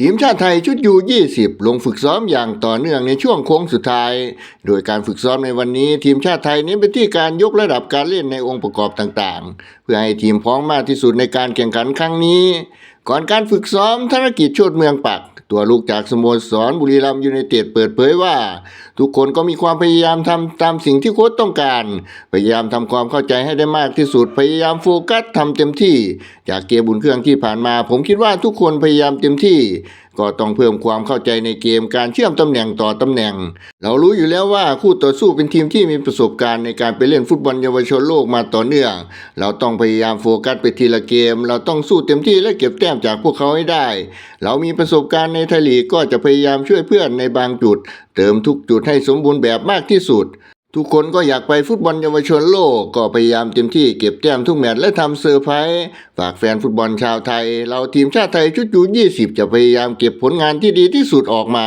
ทีมชาติไทยชุดยู20 ลงฝึกซ้อมอย่างต่อเนื่องในช่วงโค้งสุดท้าย โดยการฝึกซ้อมในวันนี้ ทีมชาติไทยเน้นไปที่การยกระดับการเล่นในองค์ประกอบต่างๆ เพื่อให้ทีมพร้อมมากที่สุดในการแข่งขันครั้งนี้ ก่อนการฝึกซ้อมธนกิจชดเมืองปัก ตัวลูกจากสโมสรบุรีรัมย์ยูไนเต็ดเปิดเผยว่า ทุกคนก็มีความพยายามทำตามสิ่งที่โค้ชต้องการ พยายามทำความเข้าใจให้ได้มากที่สุด พยายามโฟกัสทำเต็มที่ จากเกมบุญเครื่องที่ผ่านมา ผมคิดว่าทุกคนพยายามเต็มที่ ก็ต้องเพิ่มความเข้าใจในเกมการเชื่อมตำแหน่งต่อตำแหน่ง เรารู้อยู่แล้วว่าคู่ต่อสู้เป็นทีมที่มีประสบการณ์ในการไปเล่นฟุตบอลเยาวชนโลกมาต่อเนื่อง เราต้องพยายามโฟกัสไปทีละเกม เราต้องสู้เต็มที่และเก็บแต้มจากพวกเขาให้ได้ เรามีประสบการณ์ในไทยลีกก็จะพยายามช่วยเพื่อนในบางจุด เติมทุกจุดให้สมบูรณ์แบบมากที่สุด ทุกคนก็อยากไปฟุตบอลเยาวชนโลกก็พยายามเต็มที่เก็บแต้มทุกแมตช์และทำเซอร์ไพรส์ฝากแฟนฟุตบอลชาวไทย เราทีมชาติไทยชุดยู20 จะพยายามเก็บผลงานที่ดีที่สุดออกมา